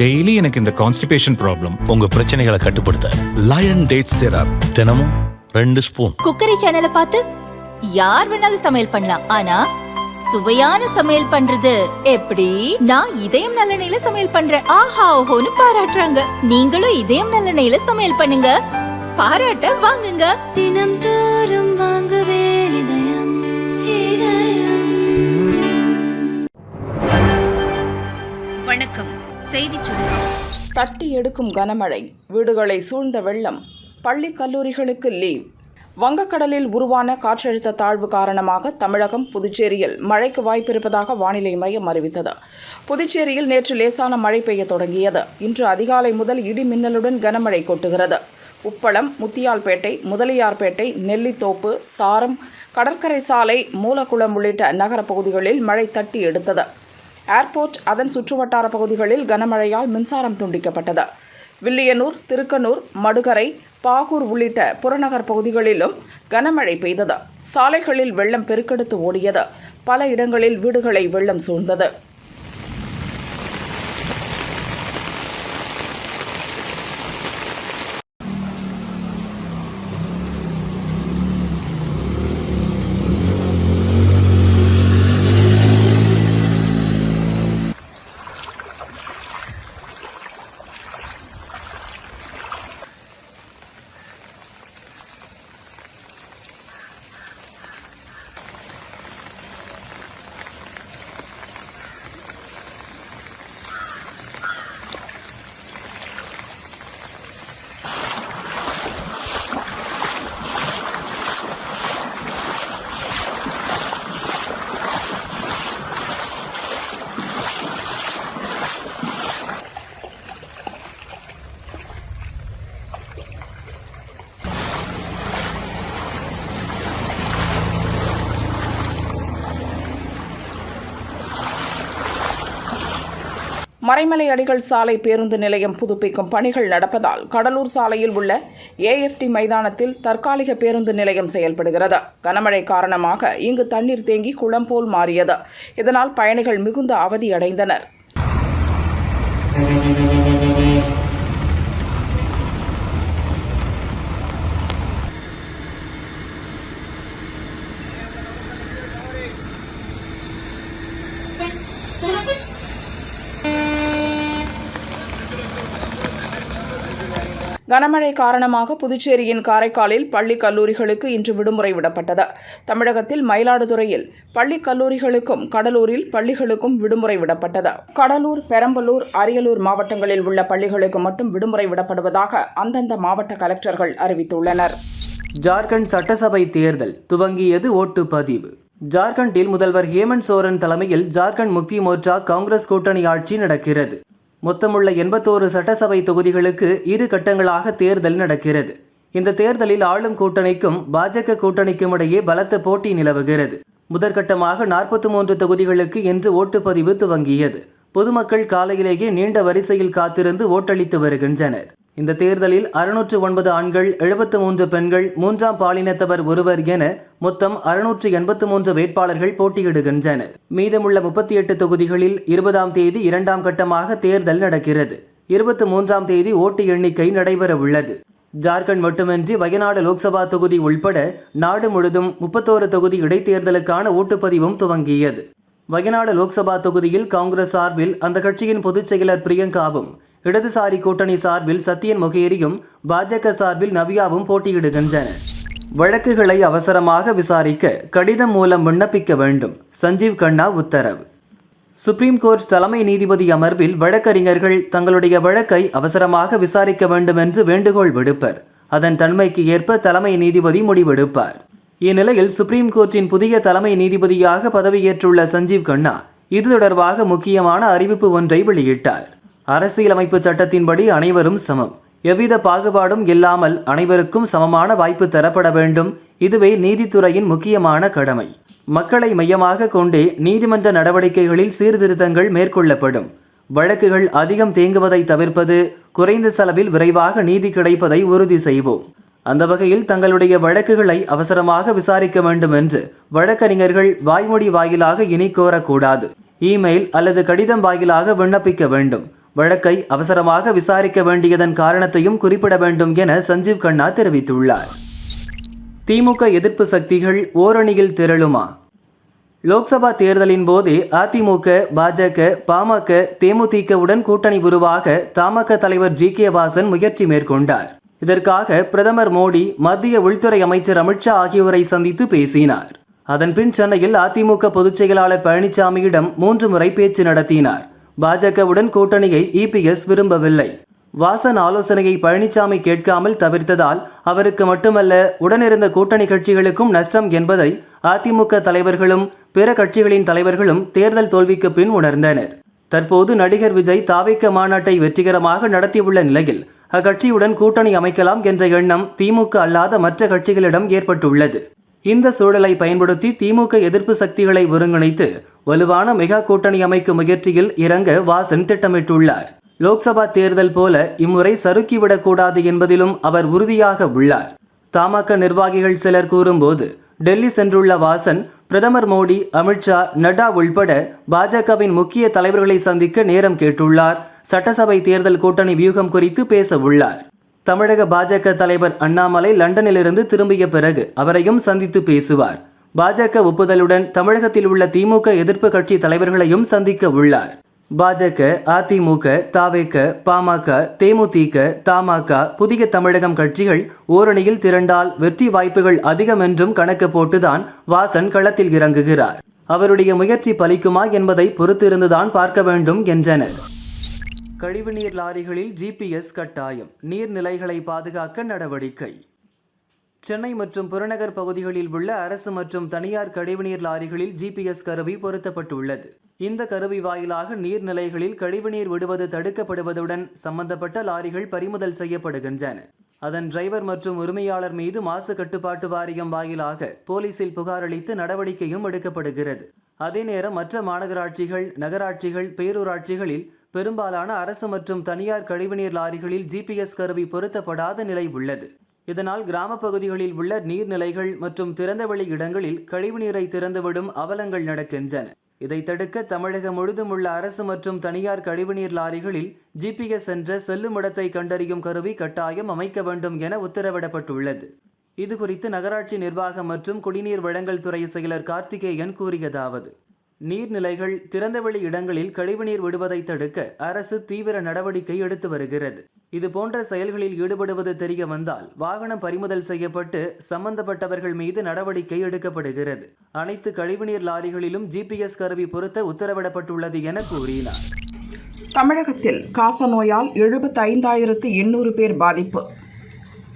Daily எனக்கு இந்த constipation problem உங்க பிரச்சனைகளை கட்டுப்படுத்த லயன் டேட் சிரப் தினமும் ரெண்டு ஸ்பூன் குக்கரி சேனலை பார்த்து யார் வேணாலும் சமையல் பண்ணலாம். ஆனா சுவையான சமையல் பண்றது எப்படி? நான் இதயம் நல்லெண்ணெயில சமையல் பண்றேன். ஆஹா ஓஹோன்னு பாராட்டுறாங்க. நீங்களும் இதயம் நல்லெண்ணெயில சமையல் பண்ணுங்க. பாராட்ட வாங்குங்க. தினம் தோறும் வாங்குவே செய்திச் சுருக்கம். தட்டி எடுக்கும் கனமழை வீடுகளை சூழ்ந்த வெள்ளம் பள்ளி கல்லூரிகளுக்கு லீவ் வங்கக்கடலில் உருவான காற்றழுத்த தாழ்வு காரணமாக தமிழகம் புதுச்சேரியில் மழைக்கு வாய்ப்பிருப்பதாக வானிலை மையம் அறிவித்தது. புதுச்சேரியில் நேற்று லேசான மழை பெய்ய தொடங்கியது. இன்று அதிகாலை முதல் இடி மின்னலுடன் கனமழை கொட்டுகிறது. உப்பளம் முத்தியால்பேட்டை முதலியார்பேட்டை நெல்லித்தோப்பு சாரம் கடற்கரை சாலை மூலக்குளம் உள்ளிட்ட நகரப் பகுதிகளில் மழை தட்டி எடுத்தது. ஏர்போர்ட் அதன் சுற்றுவட்டார பகுதிகளில் கனமழையால் மின்சாரம் துண்டிக்கப்பட்டது. வில்லியனூர் திருக்கனூர் மடுகரை பாகூர் உள்ளிட்ட புறநகர் பகுதிகளிலும் கனமழை பெய்தது. சாலைகளில் வெள்ளம் பெருக்கெடுத்து ஓடியது. பல இடங்களில் வீடுகளை வெள்ளம் சூழ்ந்தது. மறைமலை அடிகள் சாலை பேருந்து நிலையம் புதுப்பிக்கும் பணிகள் நடப்பதால் கடலூர் சாலையில் உள்ள ஏஎஃப்டி மைதானத்தில் தற்காலிக பேருந்து நிலையம் செயல்படுகிறது. கனமழை காரணமாக இங்கு தண்ணீர் தேங்கி குளம் போல் மாறியது. இதனால் பயணிகள் மிகுந்த அவதியடைந்தனர் கனமழை காரணமாக புதுச்சேரியின் காரைக்காலில் பள்ளி கல்லூரிகளுக்கு இன்று விடுமுறை விடப்பட்டது. தமிழகத்தில் மயிலாடுதுறையில் பள்ளி கல்லூரிகளுக்கும் கடலூரில் பள்ளிகளுக்கும் விடுமுறை விடப்பட்டது. கடலூர் பெரம்பலூர் அரியலூர் மாவட்டங்களில் உள்ள பள்ளிகளுக்கு மட்டும் விடுமுறை விடப்படுவதாக அந்தந்த மாவட்ட கலெக்டர்கள் அறிவித்துள்ளனர். ஜார்க்கண்ட் சட்டசபை தேர்தல் துவங்கியது ஓட்டுப்பதிவு ஜார்க்கண்டில் முதல்வர் ஹேமந்த் சோரன் தலைமையில் ஜார்க்கண்ட் முக்தி மோர்ச்சா காங்கிரஸ் கூட்டணி ஆட்சி நடக்கிறது. மொத்தமுள்ள எண்பத்தோரு சட்டசபை தொகுதிகளுக்கு இரு கட்டங்களாக தேர்தல் நடக்கிறது. இந்த தேர்தலில் ஆளும் கூட்டணிக்கும் பாஜக கூட்டணிக்கும் இடையே பலத்த போட்டி நிலவுகிறது. முதற்கட்டமாக நாற்பத்தி மூன்று தொகுதிகளுக்கு இன்று ஓட்டுப்பதிவு துவங்கியது. பொதுமக்கள் காலையிலேயே நீண்ட வரிசையில் காத்திருந்து ஓட்டளித்து வருகின்றனர். இந்த தேர்தலில் அறுநூற்று ஒன்பது ஆண்கள் எழுபத்து மூன்று பெண்கள் மூன்றாம் பாலினத்தவர் ஒருவர் என மொத்தம் அறுநூற்று எண்பத்து மூன்று வேட்பாளர்கள் போட்டியிடுகின்றனர். மீதமுள்ள முப்பத்தி எட்டு தொகுதிகளில் இருபதாம் தேதி இரண்டாம் கட்டமாக தேர்தல் நடக்கிறது. இருபத்தி மூன்றாம் தேதி ஓட்டு எண்ணிக்கை நடைபெற உள்ளது ஜார்க்கண்ட் மட்டுமின்றி வயநாடு லோக்சபா தொகுதி உள்பட நாடு முழுதும் முப்பத்தோரு தொகுதி இடைத்தேர்தலுக்கான ஓட்டுப்பதிவும் துவங்கியது. வயநாடு லோக்சபா தொகுதியில் காங்கிரஸ் சார்பில் அந்த கட்சியின் பொதுச் செயலர் பிரியங்காவும் இடதுசாரி கூட்டணி சார்பில் சத்தியன் முகேரியும் பாஜக சார்பில் நவியாவும் போட்டியிடுகின்றனர் வழக்குகளை அவசரமாக விசாரிக்க கடிதம் மூலம் விண்ணப்பிக்க வேண்டும். சஞ்சீவ் கண்ணா உத்தரவு. சுப்ரீம் கோர்ட் தலைமை நீதிபதி அமர்வில் வழக்கறிஞர்கள் தங்களுடைய வழக்கை அவசரமாக விசாரிக்க வேண்டும் என்று வேண்டுகோள் விடுப்பர். அதன் தன்மைக்கு ஏற்ப தலைமை நீதிபதி முடிவெடுப்பார். இந்நிலையில் சுப்ரீம் கோர்ட்டின் புதிய தலைமை நீதிபதியாக பதவியேற்றுள்ள சஞ்சீவ் கண்ணா இது தொடர்பாக முக்கியமான அறிவிப்பு ஒன்றை வெளியிட்டார். அரசியலமைப்பு சட்டத்தின்படி அனைவரும் சமம். எவ்வித பாகுபாடும் இல்லாமல் அனைவருக்கும் சமமான வாய்ப்பு தரப்பட வேண்டும். இதுவே நீதித்துறையின் முக்கியமான கடமை. மக்களை மையமாக கொண்டே நீதிமன்ற நடவடிக்கைகளில் சீர்திருத்தங்கள் மேற்கொள்ளப்படும். வழக்குகள் அதிகம் தேங்குவதை தவிர்ப்பது குறைந்த செலவில் விரைவாக நீதி கிடைப்பதை உறுதி செய்வோம். அந்த வகையில் தங்களுடைய வழக்குகளை அவசரமாக விசாரிக்க வேண்டும் என்று வழக்கறிஞர்கள் வாய்மொழி வாயிலாக இனி கோரக்கூடாது. இமெயில் அல்லது கடிதம் வாயிலாக விண்ணப்பிக்க வேண்டும். வழக்கை அவசரமாக விசாரிக்க வேண்டியதன் காரணத்தையும் குறிப்பிட வேண்டும் என சஞ்சீவ் கண்ணா தெரிவித்துள்ளார். திமுக எதிர்ப்பு சக்திகள் ஓரணியில் திரளுமா? லோக்சபா தேர்தலின் போதே அதிமுக பாஜக பாமக தேமுதிகவுடன் கூட்டணி உருவாக தமாக தலைவர் ஜி. கே. வாசன் முயற்சி மேற்கொண்டார். இதற்காக பிரதமர் மோடி மத்திய உள்துறை அமைச்சர் அமித்ஷா ஆகியோரை சந்தித்து பேசினார். அதன்பின் சென்னையில் அதிமுக பொதுச் செயலாளர் பழனிசாமியிடம் மூன்று முறை பேச்சு நடத்தினார். பாஜகவுடன் கூட்டணியை இபிஎஸ் விரும்பவில்லை. வாசன் ஆலோசனையை பழனிசாமி கேட்காமல் தவிர்த்ததால் அவருக்கு மட்டுமல்ல உடனிருந்த கூட்டணி கட்சிகளுக்கும் நஷ்டம் என்பதை அதிமுக தலைவர்களும் பிற கட்சிகளின் தலைவர்களும் தேர்தல் தோல்விக்கு பின் உணர்ந்தனர். தற்போது நடிகர் விஜய் தாவிக்க மாநாட்டை வெற்றிகரமாக நடத்தியுள்ள நிலையில் அக்கட்சியுடன் கூட்டணி அமைக்கலாம் என்ற எண்ணம் திமுக அல்லாத மற்ற கட்சிகளிடம் ஏற்பட்டுள்ளது. இந்த சூழலை பயன்படுத்தி திமுக எதிர்ப்பு சக்திகளை ஒருங்கிணைத்து வலுவான மெகா கூட்டணி அமைக்கும் முயற்சியில் இறங்க வாசன் திட்டமிட்டுள்ளார். லோக்சபா தேர்தல் போல இம்முறை சறுக்கிவிடக்கூடாது என்பதிலும் அவர் உறுதியாக உள்ளார். தமாக நிர்வாகிகள் சிலர் கூறும்போது டெல்லி சென்றுள்ள வாசன் பிரதமர் மோடி அமித்ஷா நட்டா உள்பட பாஜகவின் முக்கிய தலைவர்களை சந்திக்க நேரம் கேட்டுள்ளார். சட்டசபை தேர்தல் கூட்டணி வியூகம் குறித்து பேச உள்ளார் தமிழக பாஜக தலைவர் அண்ணாமலை லண்டனிலிருந்து திரும்பிய பிறகு அவரையும் சந்தித்து பேசுவார். பாஜக ஒப்புதலுடன் தமிழகத்தில் உள்ள திமுக எதிர்ப்பு கட்சி தலைவர்களையும் சந்திக்க உள்ளார். பாஜக அதிமுக தாவேக பாமக தேமுதிக தமாக புதிய தமிழகம் கட்சிகள் ஓரணியில் திரண்டால் வெற்றி வாய்ப்புகள் அதிகம் என்றும் கணக்கு போட்டுதான் வாசன் களத்தில் இறங்குகிறார். அவருடைய முயற்சி பலிக்குமா என்பதை பொறுத்திருந்துதான் பார்க்க வேண்டும் என்றனர். கழிவுநீர் லாரிகளில் ஜிபிஎஸ் கட்டாயம். நீர்நிலைகளை பாதுகாக்க நடவடிக்கை. சென்னை மற்றும் புறநகர் பகுதிகளில் உள்ள அரசு மற்றும் தனியார் கழிவுநீர் லாரிகளில் ஜிபிஎஸ் கருவி பொருத்தப்பட்டுள்ளது. இந்த கருவி வாயிலாக நீர்நிலைகளில் கழிவுநீர் விடுவது தடுக்கப்படுவதுடன் சம்பந்தப்பட்ட லாரிகள் பறிமுதல் செய்யப்படுகின்றன. அதன் டிரைவர் மற்றும் உரிமையாளர் மீது மாசு கட்டுப்பாட்டு வாரியம் வாயிலாக போலீசில் புகார் அளித்து நடவடிக்கையும் எடுக்கப்படுகிறது. அதே நேரம் மற்ற மாநகராட்சிகள் நகராட்சிகள் பேரூராட்சிகளில் பெரும்பாலான அரசு மற்றும் தனியார் கழிவுநீர் லாரிகளில் ஜிபிஎஸ் கருவி பொருத்தப்படாத நிலை உள்ளது. இதனால் கிராமப்பகுதிகளில் உள்ள நீர்நிலைகள் மற்றும் திறந்தவெளி இடங்களில் கழிவுநீரை திறந்துவிடும் அவலங்கள் நடக்கின்றன. இதை தடுக்க தமிழகம் முழுதும் உள்ள அரசு மற்றும் தனியார் கழிவுநீர் லாரிகளில் ஜிபிஎஸ் என்ற செல்லுமிடத்தை கண்டறியும் கருவி கட்டாயம் அமைக்க வேண்டும் என உத்தரவிடப்பட்டுள்ளது. இது குறித்து நகராட்சி நிர்வாகம் மற்றும் குடிநீர் வழங்கல் துறை செயலர் கார்த்திகேயன் கூறியதாவது. நீர்நிலைகள் திறந்தவெளி இடங்களில் கழிவுநீர் விடுவதை தடுக்க அரசு தீவிர நடவடிக்கை எடுத்து வருகிறது. இது போன்ற செயல்களில் ஈடுபடுவது தெரிய வந்தால் வாகனம் பறிமுதல் செய்யப்பட்டு சம்பந்தப்பட்டவர்கள் மீது நடவடிக்கை எடுக்கப்படுகிறது. அனைத்து கழிவுநீர் லாரிகளிலும் ஜிபிஎஸ் கருவி பொருத்த உத்தரவிடப்பட்டுள்ளது என கூறினார். தமிழகத்தில் காசநோயால் எழுபத்தைந்தாயிரத்து எண்ணூறு பேர் பாதிப்பு.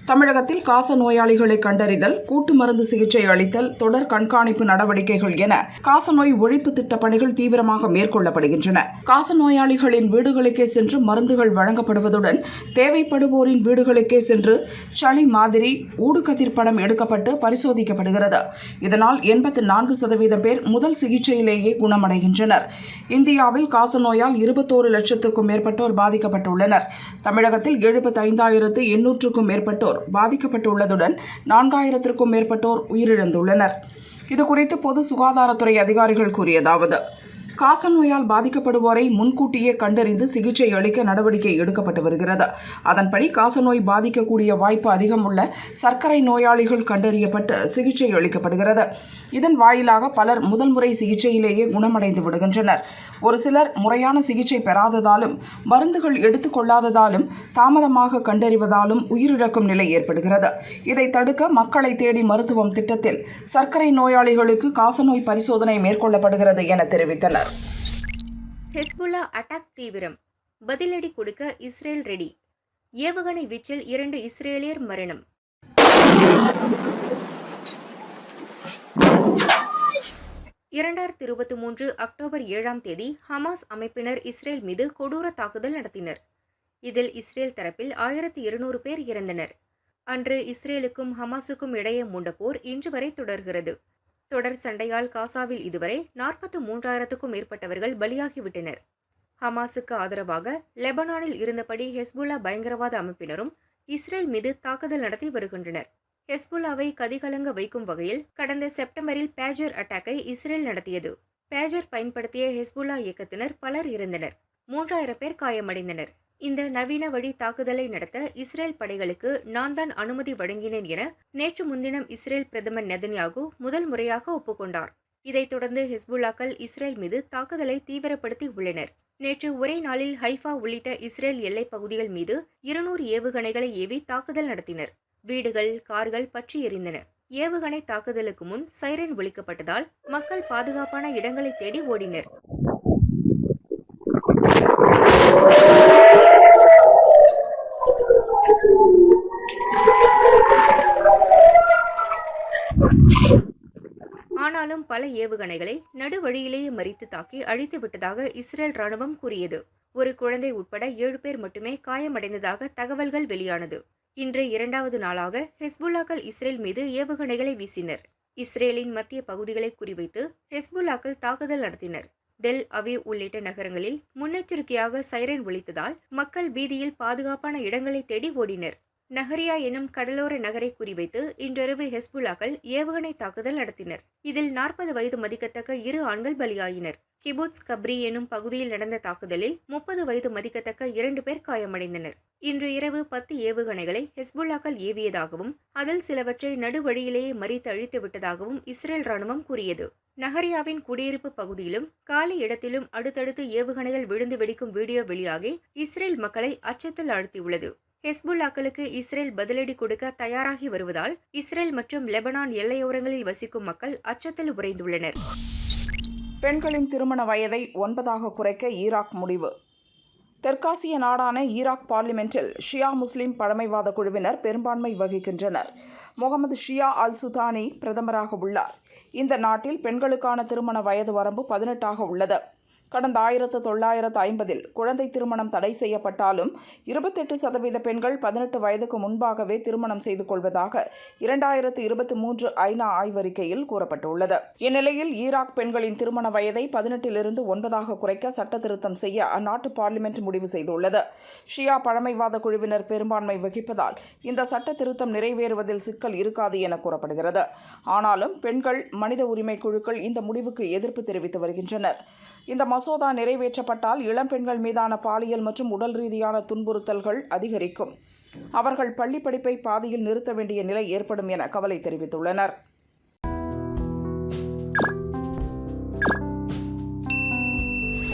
தமிழகத்தில் காச நோயாளிகளை கண்டறிதல் கூட்டு மருந்து சிகிச்சை அளித்தல் தொடர் கண்காணிப்பு நடவடிக்கைகள் என காசநோய் ஒழிப்பு திட்ட பணிகள் தீவிரமாக மேற்கொள்ளப்படுகின்றன. காச நோயாளிகளின் வீடுகளுக்கே சென்று மருந்துகள் வழங்கப்படுவதுடன் தேவைப்படுவோரின் வீடுகளுக்கே சென்று சளி மாதிரி ஊடுகதிர் படம் எடுக்கப்பட்டு பரிசோதிக்கப்படுகிறது. இதனால் எண்பத்தி நான்கு சதவீதம் பேர் முதல் சிகிச்சையிலேயே குணமடைகின்றனர். இந்தியாவில் காசநோயால் இருபத்தோரு லட்சத்துக்கும் மேற்பட்டோர் பாதிக்கப்பட்டுள்ளனர். தமிழகத்தில் எழுபத்தைந்தாயிரத்து எண்ணூற்றுக்கும் மேற்பட்டோர் பாதிக்கப்பட்டுள்ளதுடன் நான்காயிரத்திற்கும் மேற்பட்டோர் உயிரிழந்துள்ளனர். இதுகுறித்து பொது சுகாதாரத்துறை அதிகாரிகள் கூறியதாவது காச நோயால் பாதிக்கப்படுவோரை முன்கூட்டியே கண்டறிந்து சிகிச்சை அளிக்க நடவடிக்கை எடுக்கப்பட்டு வருகிறது. அதன்படி காசநோய் பாதிக்கக்கூடிய வாய்ப்பு அதிகம் உள்ள சர்க்கரை நோயாளிகள் கண்டறியப்பட்டு சிகிச்சை அளிக்கப்படுகிறது. இதன் வாயிலாக பலர் முதல் முறை சிகிச்சையிலேயே குணமடைந்து விடுகின்றனர். ஒரு சிலர் முறையான சிகிச்சை பெறாததாலும் மருந்துகள் எடுத்துக்கொள்ளாததாலும் தாமதமாக கண்டறிவதாலும் உயிரிழக்கும் நிலை ஏற்படுகிறது. இதை தடுக்க மக்களை தேடி மருத்துவம் திட்டத்தில் சர்க்கரை நோயாளிகளுக்கு காசநோய் பரிசோதனை மேற்கொள்ளப்படுகிறது என தெரிவித்தனர். ஹெஸ்புல்லா அட்டாக் தீவிரம். பதிலடி கொடுக்க இஸ்ரேல் ரெடி. ஏவுகணை வீச்சில் இரண்டு இஸ்ரேலியர் மரணம். இரண்டாயிரத்தி இருபத்தி மூன்று அக்டோபர் ஏழாம் தேதி ஹமாஸ் அமைப்பினர் இஸ்ரேல் மீது கொடூர தாக்குதல் நடத்தினர். இதில் இஸ்ரேல் தரப்பில் ஆயிரத்தி இருநூறு பேர் இறந்தனர். அன்று இஸ்ரேலுக்கும் ஹமாஸுக்கும் இடையே மூண்ட போர் இன்று வரை தொடர்கிறது. தொடர் சண்டையால் காசாவில் இதுவரை நாற்பத்து மூன்றாயிரத்துக்கும் மேற்பட்டவர்கள் பலியாகிவிட்டனர். ஹமாஸுக்கு ஆதரவாக லெபனானில் இருந்தபடி ஹெஸ்புல்லா பயங்கரவாத அமைப்பினரும் இஸ்ரேல் மீது தாக்குதல் நடத்தி வருகின்றனர். ஹெஸ்புல்லாவை கதிகலங்க வைக்கும் வகையில் கடந்த செப்டம்பரில் பேஜர் அட்டாக்கை இஸ்ரேல் நடத்தியது. பேஜர் பயன்படுத்திய ஹெஸ்புல்லா இயக்கத்தினர் பலர் இருந்தனர் மூன்றாயிரம் பேர் காயமடைந்தனர். இந்த நவீன வழி தாக்குதலை நடத்த இஸ்ரேல் படைகளுக்கு நான் தான் அனுமதி வழங்கினேன் என நேற்று முன்தினம் இஸ்ரேல் பிரதமர் நெதன்யாகு முதல் முறையாக ஒப்புக்கொண்டார். இதைத் தொடர்ந்து ஹிஸ்புல்லாக்கள் இஸ்ரேல் மீது தாக்குதலை தீவிரப்படுத்தி உள்ளனர். நேற்று ஒரே நாளில் ஹைஃபா உள்ளிட்ட இஸ்ரேல் எல்லைப் பகுதிகள் மீது இருநூறு ஏவுகணைகளை ஏவி தாக்குதல் நடத்தினர். வீடுகள் கார்கள் பற்றி எரிந்தன. ஏவுகணை தாக்குதலுக்கு முன் சைரன் ஒழிக்கப்பட்டதால் மக்கள் பாதுகாப்பான இடங்களை தேடி ஓடினர். ஆனாலும் பல ஏவுகணைகளை நடுவழியிலேயே மறித்து தாக்கி அழித்து விட்டதாக இஸ்ரேல் ராணுவம் கூறியது. ஒரு குழந்தை உட்பட ஏழு பேர் மட்டுமே காயமடைந்ததாக தகவல்கள் வெளியானது. இன்று இரண்டாவது நாளாக ஹெஸ்புல்லாக்கள் இஸ்ரேல் மீது ஏவுகணைகளை வீசினர். இஸ்ரேலின் மத்திய பகுதிகளை குறிவைத்து ஹெஸ்புல்லாக்கள் தாக்குதல் நடத்தினர். டெல் அவி உள்ளிட்ட நகரங்களில் முன்னெச்சரிக்கையாக சைரன் ஒழித்ததால் மக்கள் பீதியில் பாதுகாப்பான இடங்களை தேடி ஓடினர். நஹரியா எனும் கடலோர நகரை குறிவைத்து இன்றிரவு ஹெஸ்புல்லாக்கள் ஏவுகணை தாக்குதல் நடத்தினர். இதில் நாற்பது வயது மதிக்கத்தக்க இரு ஆண்கள் பலியாயினர். கிபுட்ஸ் கப்ரி எனும் பகுதியில் நடந்த தாக்குதலில் முப்பது வயது மதிக்கத்தக்க இரண்டு பேர் காயமடைந்தனர். இன்று இரவு பத்து ஏவுகணைகளை ஹெஸ்புல்லாக்கள் ஏவியதாகவும் அதில் சிலவற்றை நடுவழியிலேயே மறித்து அழித்து விட்டதாகவும் இஸ்ரேல் ராணுவம் கூறியது. நகரியாவின் குடியிருப்பு பகுதியிலும் காலி இடத்திலும் அடுத்தடுத்து ஏவுகணைகள் விழுந்து வெடிக்கும் வீடியோ வெளியாகி இஸ்ரேல் மக்களை அச்சத்தில் ஆழ்த்தியுள்ளது. ஹெஸ்புல்லாக்களுக்கு இஸ்ரேல் பதிலடி கொடுக்க தயாராகி வருவதால் இஸ்ரேல் மற்றும் லெபனான் எல்லையோரங்களில் வசிக்கும் மக்கள் அச்சத்தில் உறைந்துள்ளனர். பெண்களின் திருமண வயதை ஒன்பதாக குறைக்க ஈராக் முடிவு. தெற்காசிய நாடான ஈராக் பார்லிமென்ட்டில் ஷியா முஸ்லிம் பழமைவாத குழுவினர் பெரும்பான்மை வகிக்கின்றனர். முகமது ஷியா அல் சுதானி பிரதமராக உள்ளார். இந்த நாட்டில் பெண்களுக்கான திருமண வயது வரம்பு பதினெட்டாக உள்ளது. கடந்த ஆயிரத்து தொள்ளாயிரத்து ஐம்பதில் குழந்தை திருமணம் தடை செய்யப்பட்டாலும் இருபத்தெட்டு சதவீத பெண்கள் பதினெட்டு வயதுக்கு முன்பாகவே திருமணம் செய்து கொள்வதாக இரண்டாயிரத்து இருபத்தி மூன்று ஐநா ஆய்வறிக்கையில் கூறப்பட்டுள்ளது. இந்நிலையில் ஈராக் பெண்களின் திருமண வயதை பதினெட்டிலிருந்து ஒன்பதாக குறைக்க சட்ட திருத்தம் செய்ய அந்நாட்டு பார்லிமெண்ட் முடிவு செய்துள்ளது. ஷியா பழமைவாத குழுவினர் பெரும்பான்மை வகிப்பதால் இந்த சட்ட திருத்தம் நிறைவேறுவதில் சிக்கல் இருக்காது என கூறப்படுகிறது. ஆனாலும் பெண்கள் மனித உரிமை குழுக்கள் இந்த முடிவுக்கு எதிர்ப்பு தெரிவித்து வருகின்றனர். இந்த மசோதா நிறைவேற்றப்பட்டால் இளம்பெண்கள் மீதான பாலியல் மற்றும் உடல் ரீதியான துன்புறுத்தல்கள் அதிகரிக்கும். அவர்கள் பள்ளி படிப்பை பாதியில் நிறுத்த வேண்டிய நிலை ஏற்படும் என கவலை தெரிவித்துள்ளனர்.